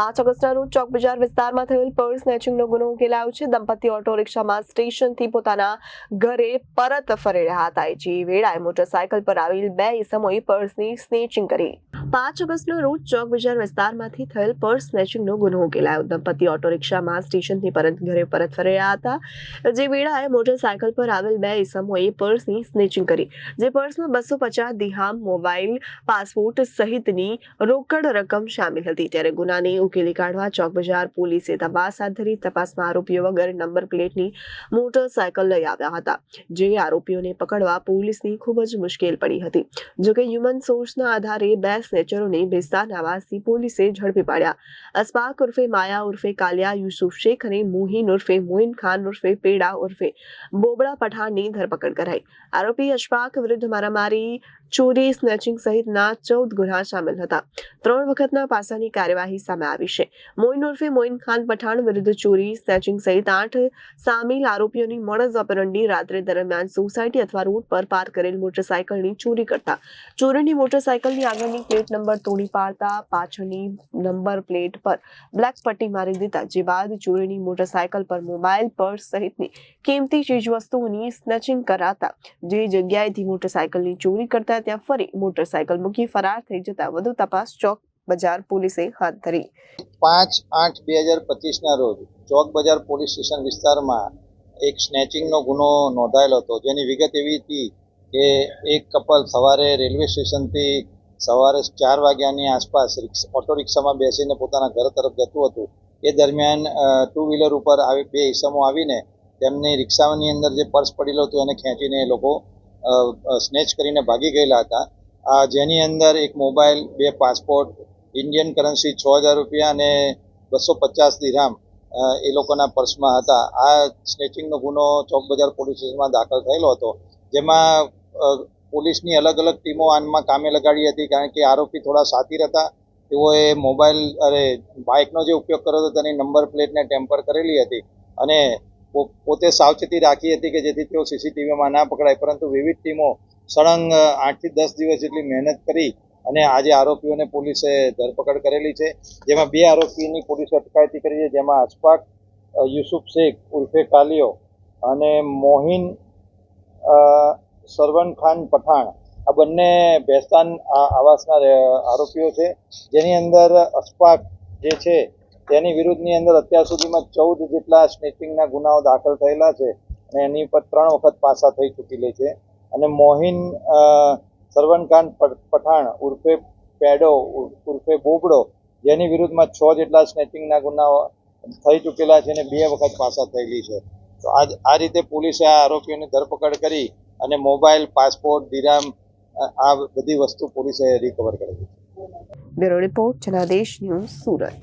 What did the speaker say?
પાંચ ઓગસ્ટના રોજ ચોક બજાર વિસ્તારમાં થયેલ પર્સ સ્નેચિંગનો ગુનો ઉકેલાયો છે. દંપતી ઓટો રિક્ષામાં સ્ટેશનથી પોતાના ઘરે પરત ફરી રહ્યા હતા. જે વેળાએ મોટરસાયકલ પર આવેલ બે ઇસમોએ પર્સની સ્નેચિંગ કરી. પાંચ ઓગસ્ટના રોજ ચોક બજાર વિસ્તારમાંથી થયેલ પર્સ સ્નેચિંગનો ગુનો ઉકેલાયો. દંપતી ઓટો રિક્ષામાં સ્ટેશનથી પરત ઘરે પરત ફરી રહ્યા હતા. જે વેળાએ મોટરસાયકલ પર આવેલ બે ઇસમોએ પર્સની સ્નેચિંગ કરી, જે પર્સમાં બસો પચાસ દિહામ મોબાઈલ, પાસપોર્ટ સહિતની રોકડ રકમ સામેલ હતી. ત્યારે ગુનાને ઉકેલી કાઢવા ચોક બજાર પોલીસે તપાસ હાથ ધરી. તપાસમાં આરોપીઓ વગર નંબર પ્લેટની મોટરસાયકલ લઈ આવ્યા હતા. જે આરોપીઓને પકડવા પોલીસની ખૂબ જ મુશ્કેલ પડી હતી. જોકે હ્યુમન સોર્સના આધારે બે સ્નેચરોને ભેસ્તા આવાસથી પોલીસે ઝડપી પાડ્યા. અસ્પાક ઉર્ફે માયા ઉર્ફે કાલિયા, યુસુફ શેખ અને મોહિન ઉર્ફે મોહિન ખાન ઉર્ફે પેડા ઉર્ફે બોબડા પઠાણની ધરપકડ કરાઈ. આરોપી અશફાક વિરુદ્ધ મારામારી, ચોરી, સ્નેચિંગ સહિતના ચૌદ ગુના સામેલ હતા. ત્રણ વખતના પાસાની કાર્યવાહી સામે આવી છે. મોઇન ઉર્ફે મોઇન ખાન પઠાણ વિરુદ્ધ ચોરી, સ્નેચિંગ સહિત આઠ સામેલ આરોપીઓની મોડસ ઓપરંડી રાત્રે દરમિયાન સોસાયટી અથવા રોડ પર પાર્ક કરેલ મોટરસાયકલની ચોરી કરતા ચોરીની મોટરસાયકલની આગળની પ્લેટ નંબર તોડી પાડતા, પાછળની નંબર પ્લેટ પર બ્લેક પટ્ટી મારી દીધા. જે બાદ ચોરીની મોટરસાયકલ પર મોબાઈલ પર્સ સહિતની કિંમતી ચીજવસ્તુઓની સ્નેચિંગ કરાતા, જે જગ્યાએથી મોટરસાયકલની ચોરી કરતા, ત્યાં ફરી મોટરસાયકલ મૂકી ફરાર થઈ જતા વધુ તપાસ ચોક બજાર પોલીસે હાથ ધરી. પાંચ આઠ બે હજાર પચીસના રોજ ચોક બજાર પોલીસ સ્ટેશન વિસ્તારમાં એક સ્નેચિંગનો ગુનો નોંધાયેલો હતો. જેની વિગત એવી હતી કે એક કપલ સવારે રેલવે સ્ટેશનથી સવારે ચાર વાગ્યાની આસપાસ ઓટો રિક્ષામાં બેસીને પોતાના ઘર તરફ જતું હતું. એ દરમિયાન ટુ વ્હીલર ઉપર આવી, બે ઈસમો આવીને તેમની રિક્ષાની અંદર જે પર્સ પડેલું હતું એને ખેંચીને એ લોકો સ્નેચ કરીને ભાગી ગયેલા હતા. આ જેની અંદર એક મોબાઈલ, બે પાસપોર્ટ, ઇન્ડિયન કરન્સી છ હજાર રૂપિયા અને બસો પચાસ દિરામ એ લોકોના પર્સમાં હતા. આ સ્નેચિંગનો ગુનો ચોક બજાર પોલીસ સ્ટેશનમાં દાખલ થયેલો હતો. જેમાં પોલીસની અલગ અલગ ટીમો આનમાં કામે લગાડી હતી કારણ કે આરોપી થોડા સાતીર હતા. તેઓએ મોબાઈલ અરે બાઇકનો જે ઉપયોગ કર્યો હતો તેની નંબર પ્લેટને ટેમ્પર કરેલી હતી અને પોતે સાવચેતી રાખી હતી કે જેથી તેઓ સીસીટીવીમાં ના પકડાય. પરંતુ વિવિધ ટીમો સળંગ આઠથી દસ દિવસ જેટલી મહેનત કરી અને આજે આરોપીઓને પોલીસે ધરપકડ કરેલી છે. જેમાં બે આરોપીની પોલીસે અટકાયતી કરી છે, જેમાં અશફાક યુસુફ શેખ ઉર્ફે કાલિયો અને મોહિન સરવન ખાન પઠાણ. આ બંને ભેસ્તાન આવાસના આરોપીઓ છે. જેની અંદર અસ્પાક જે છે, તેની વિરુદ્ધની અંદર અત્યાર સુધીમાં ચૌદ જેટલા સ્નેચિંગના ગુનાઓ દાખલ થયેલા છે અને એની પર ત્રણ વખત પાસા થઈ ચૂકેલી છે. અને મોહિન સરવન ખાન પઠાણ ઉર્ફે પેડો ઉર્ફે બોબડો, જેની વિરુદ્ધમાં છ જેટલા સ્નેચિંગના ગુનાઓ થઈ ચૂકેલા છે અને બે વખત પાસા થયેલી છે. તો આજ, આ રીતે પોલીસે આ આરોપીઓની ધરપકડ કરી અને મોબાઈલ, પાસપોર્ટ વિરામ આ બધી વસ્તુ પોલીસે રિકવર કરેલી bureau report, Janadesh news Surat.